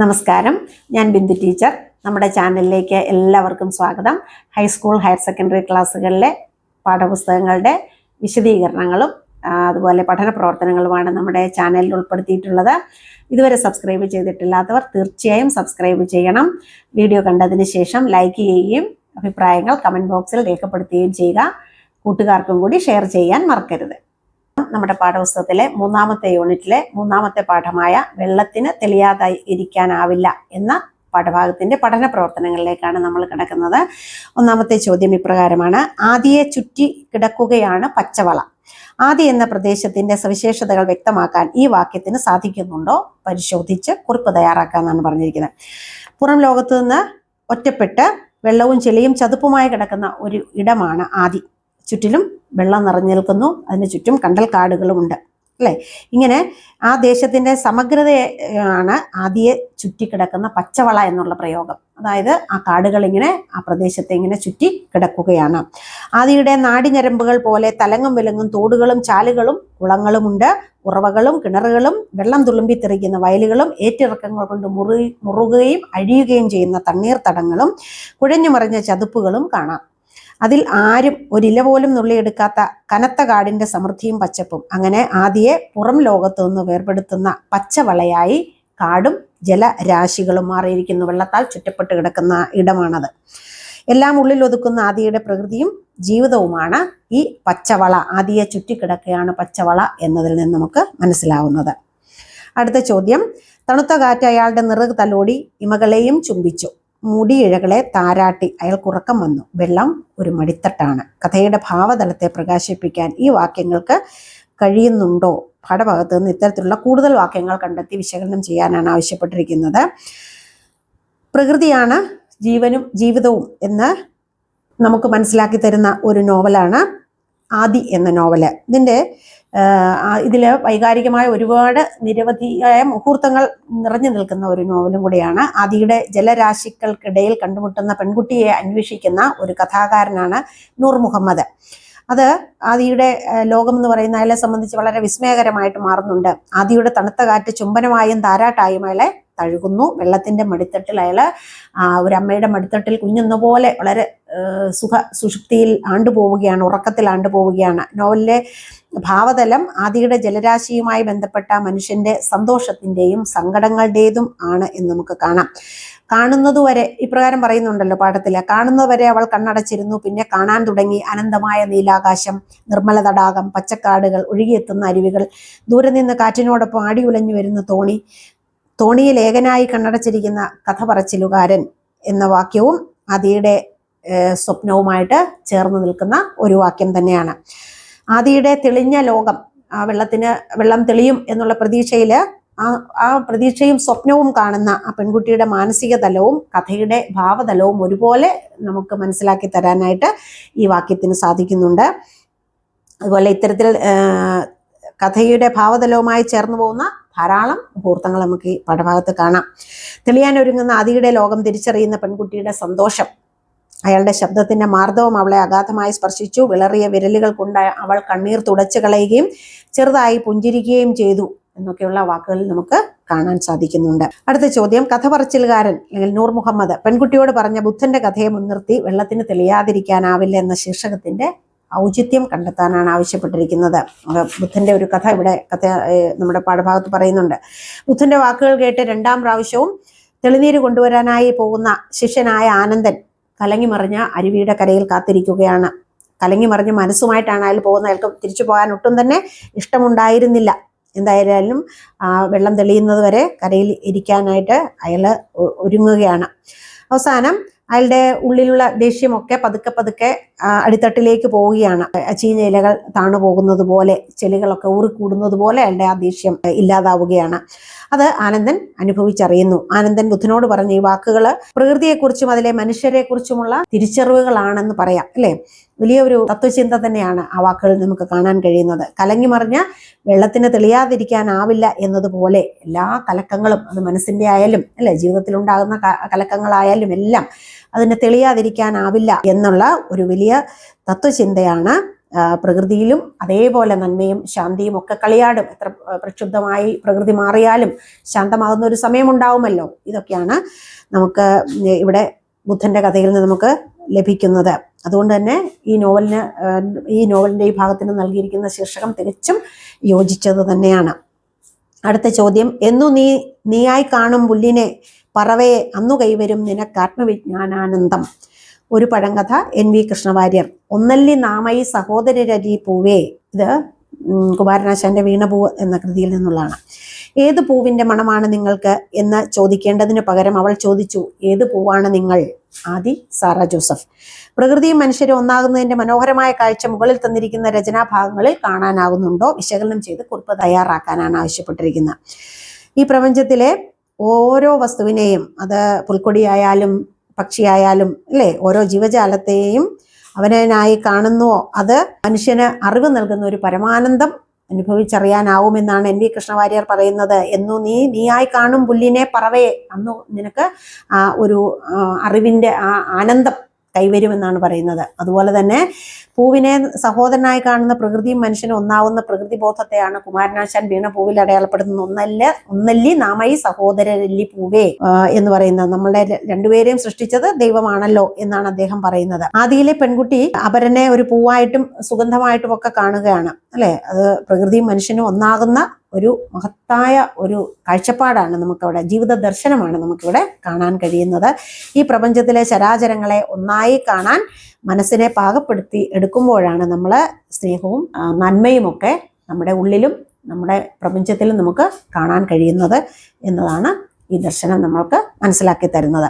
നമസ്കാരം. ഞാൻ ബിന്ദു ടീച്ചർ. നമ്മുടെ ചാനലിലേക്ക് എല്ലാവർക്കും സ്വാഗതം. ഹൈസ്കൂൾ ഹയർ സെക്കൻഡറി ക്ലാസ്സുകളിലെ പാഠപുസ്തകങ്ങളുടെ വിശദീകരണങ്ങളും അതുപോലെ പഠന പ്രവർത്തനങ്ങളുമാണ് നമ്മുടെ ചാനലിൽ ഉൾപ്പെടുത്തിയിട്ടുള്ളത്. ഇതുവരെ സബ്സ്ക്രൈബ് ചെയ്തിട്ടില്ലാത്തവർ തീർച്ചയായും സബ്സ്ക്രൈബ് ചെയ്യണം. വീഡിയോ കണ്ടതിന് ശേഷം ലൈക്ക് ചെയ്യുകയും അഭിപ്രായങ്ങൾ കമന്റ് ബോക്സിൽ രേഖപ്പെടുത്തുകയും ചെയ്യുക. കൂട്ടുകാർക്കും കൂടി ഷെയർ ചെയ്യാൻ മറക്കരുത്. നമ്മുടെ പാഠപുസ്തകത്തിലെ മൂന്നാമത്തെ യൂണിറ്റിലെ മൂന്നാമത്തെ പാഠമായ വെള്ളത്തിന് തെളിയാതായി ഇരിക്കാനാവില്ല എന്ന പാഠഭാഗത്തിന്റെ പഠന പ്രവർത്തനങ്ങളിലേക്കാണ് നമ്മൾ കിടക്കുന്നത്. ഒന്നാമത്തെ ചോദ്യം ഇപ്രകാരമാണ്. ആദിയെ ചുറ്റി കിടക്കുകയാണ് പച്ചവള. ആദി എന്ന പ്രദേശത്തിന്റെ സവിശേഷതകൾ വ്യക്തമാക്കാൻ ഈ വാക്യത്തിന് സാധിക്കുന്നുണ്ടോ? പരിശോധിച്ച് കുറിപ്പ് തയ്യാറാക്കാന്നാണ് പറഞ്ഞിരിക്കുന്നത്. പുറം ലോകത്തു നിന്ന് ഒറ്റപ്പെട്ട് വെള്ളവും ചെളിയും ചതുപ്പുമായി കിടക്കുന്ന ഒരു ഇടമാണ് ആദി. ചുറ്റിലും വെള്ളം നിറഞ്ഞു നിൽക്കുന്നു അതിന് ചുറ്റും കണ്ടൽ കാടുകളുമുണ്ട്. അല്ലേ? ഇങ്ങനെ ആ ദേശത്തിന്റെ സമഗ്രതയാണ് ആദ്യ ചുറ്റിക്കിടക്കുന്ന പച്ചവള എന്നുള്ള പ്രയോഗം. അതായത് ആ കാടുകൾ ഇങ്ങനെ ആ പ്രദേശത്തെ ഇങ്ങനെ ചുറ്റി കിടക്കുകയാണ്. ആദിയുടെ നാടിഞ്ഞരമ്പുകൾ പോലെ തലങ്ങും വിലങ്ങും തോടുകളും ചാലുകളും കുളങ്ങളുമുണ്ട്. ഉറവകളും കിണറുകളും വെള്ളം തുളുമ്പി തെറിക്കുന്ന വയലുകളും ഏറ്റിറക്കങ്ങൾ കൊണ്ട് മുറി മുറുകയും അഴിയുകയും ചെയ്യുന്ന തണ്ണീർത്തടങ്ങളും കുഴഞ്ഞു മറിഞ്ഞ ചതുപ്പുകളും കാണാം. അതിൽ ആരും ഒരില പോലും നുള്ളിയെടുക്കാത്ത കനത്ത കാടിന്റെ സമൃദ്ധിയും പച്ചപ്പും. അങ്ങനെ ആദിയെ പുറം ലോകത്തു നിന്ന് വേർപെടുത്തുന്ന പച്ചവളയായി കാടും ജലരാശികളും മാറിയിരിക്കുന്നു. വെള്ളത്താൽ ചുറ്റപ്പെട്ട് കിടക്കുന്ന ഇടമാണത്. എല്ലാം ഉള്ളിൽ ഒതുക്കുന്ന ആദിയുടെ പ്രകൃതിയും ജീവിതവുമാണ് ഈ പച്ചവള. ആദിയെ ചുറ്റിക്കിടക്കുകയാണ് പച്ചവള എന്നതിൽ നിന്ന് നമുക്ക് മനസ്സിലാവുന്നത്. അടുത്ത ചോദ്യം. തണുത്ത കാറ്റ് അയാളുടെ നിറക് തലോടി ഇമകളെയും ചുംബിച്ചു. മുടിയിഴകളെ താരാട്ടി അയാൾക്കുറക്കം വന്നു. വെള്ളം ഒരു മടിത്തട്ടാണ്. കഥയുടെ ഭാവതലത്തെ പ്രകാശിപ്പിക്കാൻ ഈ വാക്യങ്ങൾക്ക് കഴിയുന്നുണ്ടോ? പാഠഭാഗത്ത് നിന്ന് ഇത്തരത്തിലുള്ള കൂടുതൽ വാക്യങ്ങൾ കണ്ടെത്തി വിശകലനം ചെയ്യാനാണ് ആവശ്യപ്പെട്ടിരിക്കുന്നത്. പ്രകൃതിയാണ് ജീവനും ജീവിതവും എന്ന് നമുക്ക് മനസ്സിലാക്കി തരുന്ന ഒരു നോവലാണ് ആദി എന്ന നോവൽ. ഇതിന്റെ ഇതിൽ വൈകാരികമായ ഒരുപാട് നിരവധിയായ മുഹൂർത്തങ്ങൾ നിറഞ്ഞു നിൽക്കുന്ന ഒരു നോവലും കൂടിയാണ്. ആദിയുടെ ജലരാശികൾക്കിടയിൽ കണ്ടുമുട്ടുന്ന പെൺകുട്ടിയെ അന്വേഷിക്കുന്ന ഒരു കഥാകാരനാണ് നൂർ മുഹമ്മദ്. അത് ആദിയുടെ ലോകം എന്ന് പറയുന്ന അയാളെ സംബന്ധിച്ച് വളരെ വിസ്മയകരമായിട്ട് മാറുന്നുണ്ട്. ആദിയുടെ തണുത്ത കാറ്റ് ചുംബനമായും താരാട്ടായും അയാളെ തഴുകുന്നു. വെള്ളത്തിന്റെ മടിത്തട്ടിൽ അയാൾ ഒരു അമ്മയുടെ മടിത്തട്ടിൽ കുഞ്ഞെന്ന പോലെ വളരെ സുഖ സുഷുപ്തിയിൽ ആണ്ടുപോവുകയാണ് ഉറക്കത്തിൽ ആണ്ടുപോവുകയാണ്. നോവലിലെ ഭാവതലം ആദിയുടെ ജലരാശിയുമായി ബന്ധപ്പെട്ട മനുഷ്യന്റെ സന്തോഷത്തിന്റെയും സങ്കടങ്ങളുടേതും ആണ് എന്ന് നമുക്ക് കാണാം. കാണുന്നതുവരെ ഇപ്രകാരം പറയുന്നുണ്ടല്ലോ പാഠത്തിൽ കാണുന്നതുവരെ അവൾ കണ്ണടച്ചിരുന്നു പിന്നെ കാണാൻ തുടങ്ങി അനന്തമായ നീലാകാശം നിർമ്മല തടാകം പച്ചക്കാടുകൾ ഒഴുകിയെത്തുന്ന അരുവികൾ ദൂരെ നിന്ന് കാറ്റിനോടൊപ്പം ആടി ഉലഞ്ഞു വരുന്ന തോണി തോണിയിൽ ഏകനായി കണ്ണടച്ചിരിക്കുന്ന കഥ പറച്ചിലുകാരൻ എന്ന വാക്യവും ഏഹ്, സ്വപ്നവുമായിട്ട് ചേർന്ന് നിൽക്കുന്ന ഒരു വാക്യം തന്നെയാണ്. ആദിയുടെ തെളിഞ്ഞ ലോകം ആ വെള്ളത്തിന് വെള്ളം തെളിയും എന്നുള്ള പ്രതീക്ഷയിൽ ആ ആ പ്രതീക്ഷയും സ്വപ്നവും കാണുന്ന ആ പെൺകുട്ടിയുടെ മാനസിക തലവും കഥയുടെ ഭാവതലവും ഒരുപോലെ നമുക്ക് മനസ്സിലാക്കി തരാനായിട്ട് ഈ വാക്യത്തിന് സാധിക്കുന്നുണ്ട്. അതുപോലെ ഇത്തരത്തിൽ കഥയുടെ ഭാവതലവുമായി ചേർന്നു പോകുന്ന ധാരാളം മുഹൂർത്തങ്ങൾ നമുക്ക് ഈ പാഠഭാഗത്ത് കാണാം. തെളിയാനൊരുങ്ങുന്ന ആദിയുടെ ലോകം തിരിച്ചറിയുന്ന പെൺകുട്ടിയുടെ സന്തോഷം അയാളുടെ ശബ്ദത്തിന്റെ മാർദ്ദവും അവളെ അഗാധമായി സ്പർശിച്ചു. വിളറിയ വിരലുകൾ കൊണ്ട് അവൾ കണ്ണീർ തുടച്ചു കളയുകയും ചെറുതായി പുഞ്ചിരിക്കുകയും ചെയ്തു എന്നൊക്കെയുള്ള വാക്കുകളിൽ നമുക്ക് കാണാൻ സാധിക്കുന്നുണ്ട്. അടുത്ത ചോദ്യം. കഥ പറച്ചിലുകാരൻ അല്ലെങ്കിൽ നൂർ മുഹമ്മദ് പെൺകുട്ടിയോട് പറഞ്ഞ ബുദ്ധന്റെ കഥയെ മുൻനിർത്തി വെള്ളത്തിന് തെളിയാതിരിക്കാനാവില്ല എന്ന ശീർഷകത്തിന്റെ ഔചിത്യം കണ്ടെത്താനാണ് ആവശ്യപ്പെട്ടിരിക്കുന്നത്. ബുദ്ധന്റെ ഒരു കഥ ഇവിടെ കഥ നമ്മുടെ പാഠഭാഗത്ത് പറയുന്നുണ്ട്. ബുദ്ധന്റെ വാക്കുകൾ കേട്ട് രണ്ടാം പ്രാവശ്യവും തെളിനീര് കൊണ്ടുവരാനായി പോകുന്ന ശിഷ്യനായ ആനന്ദൻ കലങ്ങി മറിഞ്ഞ അരുവിയുടെ കരയിൽ കാത്തിരിക്കുകയാണ്. കലങ്ങി മറിഞ്ഞ മനസ്സുമായിട്ടാണ് അയാൾ പോകുന്ന അയാൾക്ക് തിരിച്ചു പോകാൻ ഒട്ടും തന്നെ ഇഷ്ടമുണ്ടായിരുന്നില്ല. എന്തായാലും വെള്ളം തെളിയുന്നത് വരെ കരയിൽ ഇരിക്കാനായിട്ട് അയാൾ ഒരുങ്ങുകയാണ്. അവസാനം അയാളുടെ ഉള്ളിലുള്ള ദേഷ്യമൊക്കെ പതുക്കെ പതുക്കെ അടിത്തട്ടിലേക്ക് പോവുകയാണ്. ചീഞ്ഞ ഇലകൾ താണു പോകുന്നത് പോലെ ചെളികളൊക്കെ ഊറിക്കൂടുന്നത് പോലെ അയാളുടെ ആ ദേഷ്യം ഇല്ലാതാവുകയാണ്. അത് ആനന്ദൻ അനുഭവിച്ചറിയുന്നു. ആനന്ദൻ ബുദ്ധനോട് പറഞ്ഞ ഈ വാക്കുകൾ പ്രകൃതിയെക്കുറിച്ചും അതിലെ മനുഷ്യരെക്കുറിച്ചുമുള്ള തിരിച്ചറിവുകളാണെന്ന് പറയാം അല്ലേ? വലിയ ഒരു തത്വചിന്ത തന്നെയാണ് ആ വാക്കുകളിൽ നമുക്ക് കാണാൻ കഴിയുന്നത്. കലങ്ങി മറിഞ്ഞ വെള്ളത്തിന് തെളിയാതിരിക്കാനാവില്ല എന്നതുപോലെ എല്ലാ കലക്കങ്ങളും അത് മനസ്സിന്റെ ആയാലും അല്ലെ ജീവിതത്തിൽ ഉണ്ടാകുന്ന ക- കലക്കങ്ങളായാലും എല്ലാം അതിന് തെളിയാതിരിക്കാനാവില്ല എന്നുള്ള ഒരു വലിയ തത്വചിന്തയാണ് പ്രകൃതിയിലും അതേപോലെ നന്മയും ശാന്തിയും ഒക്കെ കളിയാടും. എത്ര പ്രക്ഷുബ്ധമായി പ്രകൃതി മാറിയാലും ശാന്തമാകുന്ന ഒരു സമയമുണ്ടാവുമല്ലോ ഇതൊക്കെയാണ് നമുക്ക് ഇവിടെ ബുദ്ധന്റെ കഥയിൽ നിന്ന് നമുക്ക് ലഭിക്കുന്നത്. അതുകൊണ്ട് തന്നെ ഈ നോവലിന് ഈ നോവലിന്റെ ഈ ഭാഗത്തിന് നൽകിയിരിക്കുന്ന ശീർഷകം തികച്ചും യോജിച്ചത് തന്നെയാണ്. അടുത്ത ചോദ്യം എന്നു നീ നീയായി കാണും പുല്ലിനെ പറവയെ അന്നു കൈവരും നിനക്ക് ആത്മവിജ്ഞാനാനന്ദം ഒരു പഴങ്കഥ എൻ വി കൃഷ്ണവാര്യർ. ഒന്നല്ലി നാമയി സഹോദരരരി പൂവേ ഇത് കുമാരനാശാന്റെ വീണപൂവ് എന്ന കൃതിയിൽ നിന്നുള്ളതാണ്. ഏത് പൂവിന്റെ മണമാണ് നിങ്ങൾക്ക് എന്ന് ചോദിക്കേണ്ടതിന് പകരം അവൾ ചോദിച്ചു ഏത് പൂവാണ് നിങ്ങൾ? ആദി സാറ ജോസഫ്. പ്രകൃതിയും മനുഷ്യരും ഒന്നാകുന്നതിന്റെ മനോഹരമായ കാഴ്ച മുകളിൽ തന്നിരിക്കുന്ന രചനാഭാഗങ്ങളിൽ കാണാനാകുന്നുണ്ടോ? വിശകലനം ചെയ്ത് കുറിപ്പ് തയ്യാറാക്കാനാണ് ആവശ്യപ്പെട്ടിരിക്കുന്നത്. ഈ പ്രപഞ്ചത്തിലെ ഓരോ വസ്തുവിനെയും അത് പുൽക്കൊടിയായാലും പക്ഷിയായാലും അല്ലേ? ഓരോ ജീവജാലത്തെയും അവനായി കാണുന്നുവോ അത് മനുഷ്യന് അറിവ് നൽകുന്ന ഒരു പരമാനന്ദം അനുഭവിച്ചറിയാനാവുമെന്നാണ് എൻ വി കൃഷ്ണവാര്യർ പറയുന്നത്. എന്നു നീ നീയായി കാണും പുല്ലിനെ പറവയെ അന്നു നിനക്ക് ഒരു അറിവിന്റെ ആ ആനന്ദം കൈവരുമെന്നാണ് പറയുന്നത്. അതുപോലെ തന്നെ പൂവിനെ സഹോദരനായി കാണുന്ന പ്രകൃതിയും മനുഷ്യനും ഒന്നാവുന്ന പ്രകൃതി ബോധത്തെയാണ് കുമാരനാശാൻ വീണ പൂവിൽ അടയാളപ്പെടുന്ന ഒന്നല്ല ഒന്നല്ലി നാമയി സഹോദരല്ലി പൂവേ എന്ന് പറയുന്നത്. നമ്മളെ രണ്ടുപേരെയും സൃഷ്ടിച്ചത് ദൈവമാണല്ലോ എന്നാണ് അദ്ദേഹം പറയുന്നത്. ആദിയിലെ പെൺകുട്ടി അപരനെ ഒരു പൂവായിട്ടും സുഗന്ധമായിട്ടും ഒക്കെ കാണുകയാണ്. അല്ലെ? അത് പ്രകൃതിയും മനുഷ്യനും ഒന്നാകുന്ന ഒരു മഹത്തായ ഒരു കാഴ്ചപ്പാടാണ് നമുക്കവിടെ ജീവിത ദർശനമാണ് നമുക്കിവിടെ കാണാൻ കഴിയുന്നത്. ഈ പ്രപഞ്ചത്തിലെ ചരാചരങ്ങളെ ഒന്നായി കാണാൻ മനസ്സിനെ പാകപ്പെടുത്തി എടുക്കുമ്പോഴാണ് നമ്മൾ സ്നേഹവും നന്മയുമൊക്കെ നമ്മുടെ ഉള്ളിലും നമ്മുടെ പ്രപഞ്ചത്തിലും നമുക്ക് കാണാൻ കഴിയുന്നത് എന്നതാണ് ഈ ദർശനം നമ്മൾക്ക് മനസ്സിലാക്കി തരുന്നത്.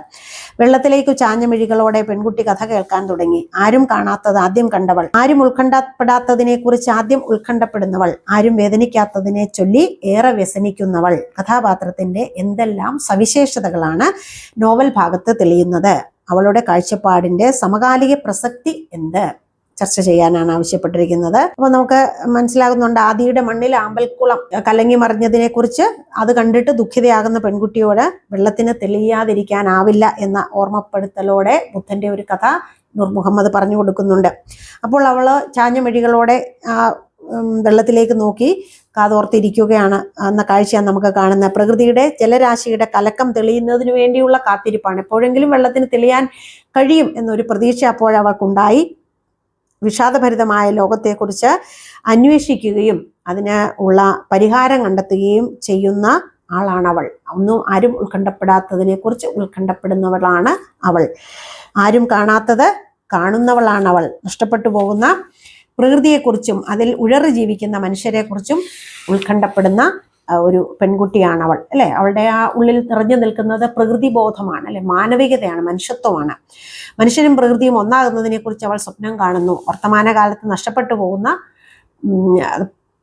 വെള്ളത്തിലേക്ക് ചാഞ്ഞ മിഴികളോടെ പെൺകുട്ടി കഥ കേൾക്കാൻ തുടങ്ങി. ആരും കാണാത്തത് ആദ്യം കണ്ടവൾ. ആരും ഉത്കണ്ഠപ്പെടാത്തതിനെ കുറിച്ച് ആദ്യം ഉത്കണ്ഠപ്പെടുന്നവൾ. ആരും വേദനിക്കാത്തതിനെ ചൊല്ലി ഏറെ വ്യസനിക്കുന്നവൾ. കഥാപാത്രത്തിന്റെ എന്തെല്ലാം സവിശേഷതകളാണ് നോവൽ ഭാഗത്ത് തെളിയുന്നത്. അവളുടെ കാഴ്ചപ്പാടിന്റെ സമകാലിക പ്രസക്തി എന്ത്? ചർച്ച ചെയ്യാനാണ് ആവശ്യപ്പെട്ടിരിക്കുന്നത്. അപ്പൊ നമുക്ക് മനസ്സിലാകുന്നുണ്ട് ആദിയുടെ മണ്ണിൽ ആമ്പൽക്കുളം കലങ്ങി മറിഞ്ഞതിനെ കുറിച്ച് അത് കണ്ടിട്ട് ദുഃഖിതയാകുന്ന പെൺകുട്ടിയോട് വെള്ളത്തിന് തെളിയാതിരിക്കാനാവില്ല എന്ന ഓർമ്മപ്പെടുത്തലോടെ ബുദ്ധന്റെ ഒരു കഥ നൂർ മുഹമ്മദ് പറഞ്ഞു കൊടുക്കുന്നുണ്ട്. അപ്പോൾ അവൾ ചാഞ്ഞ മിഴികളോടെ ആ വെള്ളത്തിലേക്ക് നോക്കി കാതോർത്തിരിക്കുകയാണ്. എന്ന കാഴ്ചയാണ് നമുക്ക് കാണുന്നത്. പ്രകൃതിയുടെ ജലരാശിയുടെ കലക്കം തെളിയുന്നതിന് വേണ്ടിയുള്ള കാത്തിരിപ്പാണ്. എപ്പോഴെങ്കിലും വെള്ളത്തിന് തെളിയാൻ കഴിയും എന്നൊരു പ്രതീക്ഷ അപ്പോൾ അവൾക്കുണ്ടായി വിഷാദഭരിതമായ ലോകത്തെക്കുറിച്ച് അന്വേഷിക്കുകയും അതിന് ഉള്ള പരിഹാരം കണ്ടെത്തുകയും ചെയ്യുന്ന ആളാണ് അവൾ ഒന്നും ആരും ഉത്കണ്ഠപ്പെടാത്തതിനെ കുറിച്ച് ഉത്കണ്ഠപ്പെടുന്നവളാണ് അവൾ. ആരും കാണാത്തത് കാണുന്നവളാണ് അവൾ നഷ്ടപ്പെട്ടു പോകുന്ന പ്രകൃതിയെക്കുറിച്ചും അതിൽ ഉഴറി ജീവിക്കുന്ന മനുഷ്യരെക്കുറിച്ചും ഉത്കണ്ഠപ്പെടുന്ന ഒരു പെൺകുട്ടിയാണ് അവൾ അല്ലെ? അവളുടെ ആ ഉള്ളിൽ നിറഞ്ഞു നിൽക്കുന്നത് പ്രകൃതി ബോധമാണ് അല്ലെ? മാനവികതയാണ് മനുഷ്യത്വമാണ്. മനുഷ്യനും പ്രകൃതിയും ഒന്നാകുന്നതിനെ കുറിച്ച് അവൾ സ്വപ്നം കാണുന്നു. വർത്തമാനകാലത്ത് നഷ്ടപ്പെട്ടു പോകുന്ന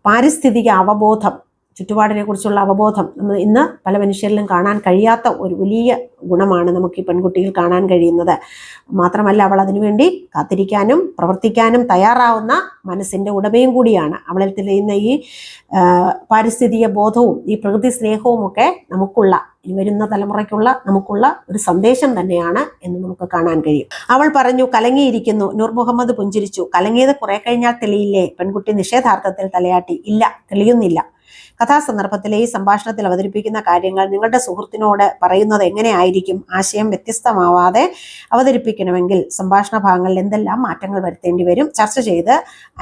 പാരിസ്ഥിതിക അവബോധം ചുറ്റുപാടിനെ കുറിച്ചുള്ള അവബോധം നമ്മൾ ഇന്ന് പല മനുഷ്യരിലും കാണാൻ കഴിയാത്ത ഒരു വലിയ ഗുണമാണ് നമുക്ക് ഈ പെൺകുട്ടിയിൽ കാണാൻ കഴിയുന്നത്. മാത്രമല്ല അവൾ അതിനുവേണ്ടി കാത്തിരിക്കാനും പ്രവർത്തിക്കാനും തയ്യാറാവുന്ന മനസ്സിന്റെ ഉടമയും കൂടിയാണ്. അവളിൽ തെളിയുന്ന ഈ പാരിസ്ഥിതിക ബോധവും ഈ പ്രകൃതി സ്നേഹവും ഒക്കെ നമുക്കുള്ള ഇനി വരുന്ന തലമുറയ്ക്കുള്ള നമുക്കുള്ള ഒരു സന്ദേശം തന്നെയാണ് എന്ന് നമുക്ക് കാണാൻ കഴിയും. അവൾ പറഞ്ഞു കലങ്ങിയിരിക്കുന്നു. നൂർ മുഹമ്മദ് പുഞ്ചിരിച്ചു. കലങ്ങിയത് കുറെ കഴിഞ്ഞാൽ തെളിയില്ലേ? പെൺകുട്ടി നിഷേധാർത്ഥത്തിൽ തലയാട്ടി. ഇല്ല തെളിയുന്നില്ല. കഥാസന്ദർഭത്തിലെ ഈ സംഭാഷണത്തിൽ അവതരിപ്പിക്കുന്ന കാര്യങ്ങൾ നിങ്ങളുടെ സുഹൃത്തിനോട് പറയുന്നത് എങ്ങനെയായിരിക്കും? ആശയം വ്യത്യസ്തമാവാതെ അവതരിപ്പിക്കണമെങ്കിൽ സംഭാഷണ ഭാഗങ്ങളിൽ എന്തെല്ലാം മാറ്റങ്ങൾ വരുത്തേണ്ടി വരും? ചർച്ച ചെയ്ത്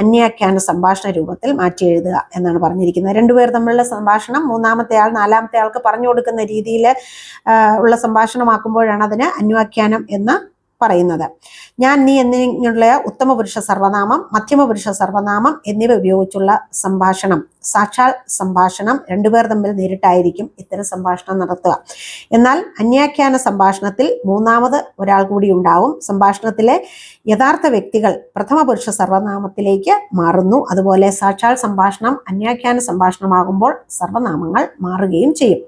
അന്യാഖ്യാന സംഭാഷണ രൂപത്തിൽ മാറ്റി എഴുതുക എന്നാണ് പറഞ്ഞിരിക്കുന്നത്. രണ്ടുപേർ തമ്മിലുള്ള സംഭാഷണം മൂന്നാമത്തെ ആൾ നാലാമത്തെ ആൾക്ക് പറഞ്ഞു കൊടുക്കുന്ന രീതിയിൽ ഉള്ള സംഭാഷണമാക്കുമ്പോഴാണ് അതിന് അന്വാഖ്യാനം എന്ന് പറയുന്നത്. ഞാൻ നീ എന്നിങ്ങനെയുള്ള ഉത്തമ പുരുഷ സർവനാമം മധ്യമ പുരുഷ സർവനാമം എന്നിവ ഉപയോഗിച്ചുള്ള സംഭാഷണം. സാക്ഷാൽ സംഭാഷണം രണ്ടുപേർ തമ്മിൽ നേരിട്ടായിരിക്കും ഇത്തരം സംഭാഷണം നടത്തുക. എന്നാൽ അന്യാഖ്യാന സംഭാഷണത്തിൽ മൂന്നാമത് ഒരാൾ കൂടി ഉണ്ടാവും. സംഭാഷണത്തിലെ യഥാർത്ഥ വ്യക്തികൾ പ്രഥമ പുരുഷ സർവനാമത്തിലേക്ക് മാറുന്നു. അതുപോലെ സാക്ഷാൽ സംഭാഷണം അന്യാഖ്യാന സംഭാഷണമാകുമ്പോൾ സർവനാമങ്ങൾ മാറുകയും ചെയ്യും.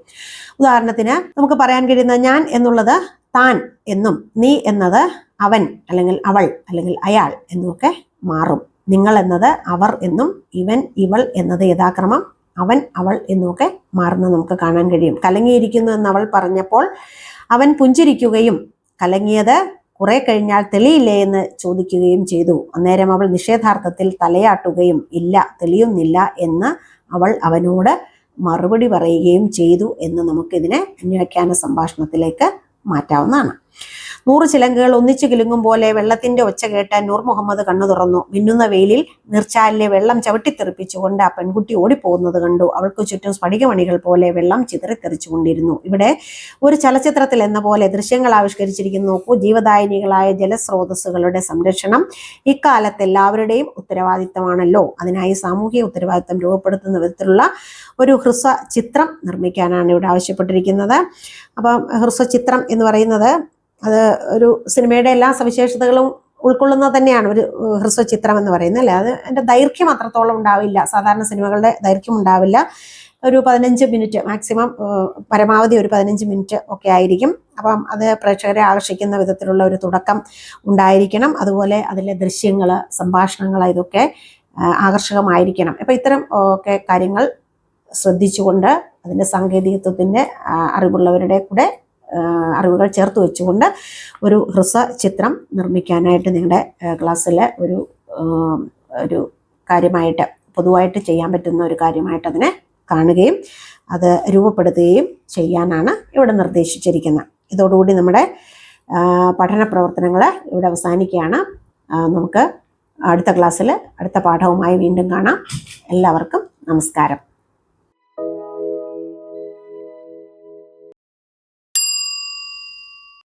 ഉദാഹരണത്തിന് നമുക്ക് പറയാൻ കഴിയുന്ന ഞാൻ എന്നുള്ളത് താൻ എന്നും നീ എന്നത് അവൻ അല്ലെങ്കിൽ അവൾ അല്ലെങ്കിൽ അയാൾ എന്നുമൊക്കെ മാറും. നിങ്ങൾ എന്നത് അവർ എന്നും ഇവൻ ഇവൾ എന്നത് യഥാക്രമം അവൻ അവൾ എന്നുമൊക്കെ മാറുന്നത് നമുക്ക് കാണാൻ കഴിയും. കലങ്ങിയിരിക്കുന്നു എന്ന് അവൾ പറഞ്ഞപ്പോൾ അവൻ പുഞ്ചിരിക്കുകയും കലങ്ങിയത് കുറെ കഴിഞ്ഞാൽ തെളിയില്ലേ എന്ന് ചോദിക്കുകയും ചെയ്തു. അന്നേരം അവൾ നിഷേധാർത്ഥത്തിൽ തലയാട്ടുകയും ഇല്ല തെളിയുന്നില്ല എന്ന് അവൾ അവനോട് മറുപടി പറയുകയും ചെയ്തു എന്ന് നമുക്കിതിനെ അന്വ്യാഖ്യാന സംഭാഷണത്തിലേക്ക് മാറ്റാവുന്നതാണ്. നൂറ് ചിലങ്കകൾ ഒന്നിച്ചു കിലുങ്ങും പോലെ വെള്ളത്തിന്റെ ഒച്ച കേട്ട നൂർ മുഹമ്മദ് കണ്ണു തുറന്നു. മിന്നുന്ന വെയിലിൽ നിർച്ചാലിലെ വെള്ളം ചവിട്ടിത്തെറിപ്പിച്ചുകൊണ്ട് ആ പെൺകുട്ടി ഓടിപ്പോകുന്നത് കണ്ടു. അവൾക്ക് ചുറ്റും സ്ഫടികമണികൾ പോലെ വെള്ളം ചിതറിത്തെറിച്ചുകൊണ്ടിരുന്നു. ഇവിടെ ഒരു ചലച്ചിത്രത്തിൽ എന്ന പോലെ ദൃശ്യങ്ങൾ ആവിഷ്കരിച്ചിരിക്കുന്നു. നോക്കൂ ജീവദായിനികളായ ജലസ്രോതസ്സുകളുടെ സംരക്ഷണം ഇക്കാലത്ത് എല്ലാവരുടെയും ഉത്തരവാദിത്തമാണല്ലോ. അതിനായി സാമൂഹിക ഉത്തരവാദിത്തം രൂപപ്പെടുത്തുന്ന വിധത്തിലുള്ള ഒരു ഹ്രസ്വ ചിത്രം നിർമ്മിക്കാനാണ് ഇവിടെ ആവശ്യപ്പെട്ടിരിക്കുന്നത്. അപ്പം ഹ്രസ്വ ചിത്രം എന്ന് പറയുന്നത് അത് ഒരു സിനിമയുടെ എല്ലാ സവിശേഷതകളും ഉൾക്കൊള്ളുന്നത് തന്നെയാണ് ഒരു ഹ്രസ്വ ചിത്രം എന്ന് പറയുന്നത് അല്ലേ? അത് അതിന്റെ ദൈർഘ്യം അത്രത്തോളം ഉണ്ടാവില്ല. സാധാരണ സിനിമകളുടെ ദൈർഘ്യം ഉണ്ടാവില്ല. ഒരു പതിനഞ്ച് മിനിറ്റ് മാക്സിമം പരമാവധി ഒരു പതിനഞ്ച് മിനിറ്റ് ഒക്കെ ആയിരിക്കും. അപ്പം അത് പ്രേക്ഷകരെ ആകർഷിക്കുന്ന വിധത്തിലുള്ള ഒരു തുടക്കം ഉണ്ടായിരിക്കണം. അതുപോലെ അതിലെ ദൃശ്യങ്ങൾ സംഭാഷണങ്ങൾ ഇതൊക്കെ ആകർഷകമായിരിക്കണം. അപ്പം ഇത്തരം ഒക്കെ കാര്യങ്ങൾ ശ്രദ്ധിച്ചുകൊണ്ട് അതിന്റെ സാങ്കേതികത്വത്തിന്റെ അറിവുള്ളവരുടെ കൂടെ അറിവുകൾ ചേർത്ത് വെച്ചുകൊണ്ട് ഒരു ഹ്രസ്വ ചിത്രം നിർമ്മിക്കാനായിട്ട് നിങ്ങളുടെ ക്ലാസ്സിലെ ഒരു ഒരു കാര്യമായിട്ട് പൊതുവായിട്ട് ചെയ്യാൻ പറ്റുന്ന ഒരു കാര്യമായിട്ട് അതിനെ കാണുകയും അത് രൂപപ്പെടുത്തുകയും ചെയ്യാനാണ് ഇവിടെ നിർദ്ദേശിച്ചിരിക്കുന്നത്. ഇതോടുകൂടി നമ്മുടെ പഠന പ്രവർത്തനങ്ങൾ ഇവിടെ അവസാനിക്കുകയാണ്. നമുക്ക് അടുത്ത ക്ലാസ്സിൽ അടുത്ത പാഠവുമായി വീണ്ടും കാണാം. എല്ലാവർക്കും നമസ്കാരം.